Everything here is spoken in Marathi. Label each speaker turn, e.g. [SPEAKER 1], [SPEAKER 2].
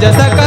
[SPEAKER 1] जसं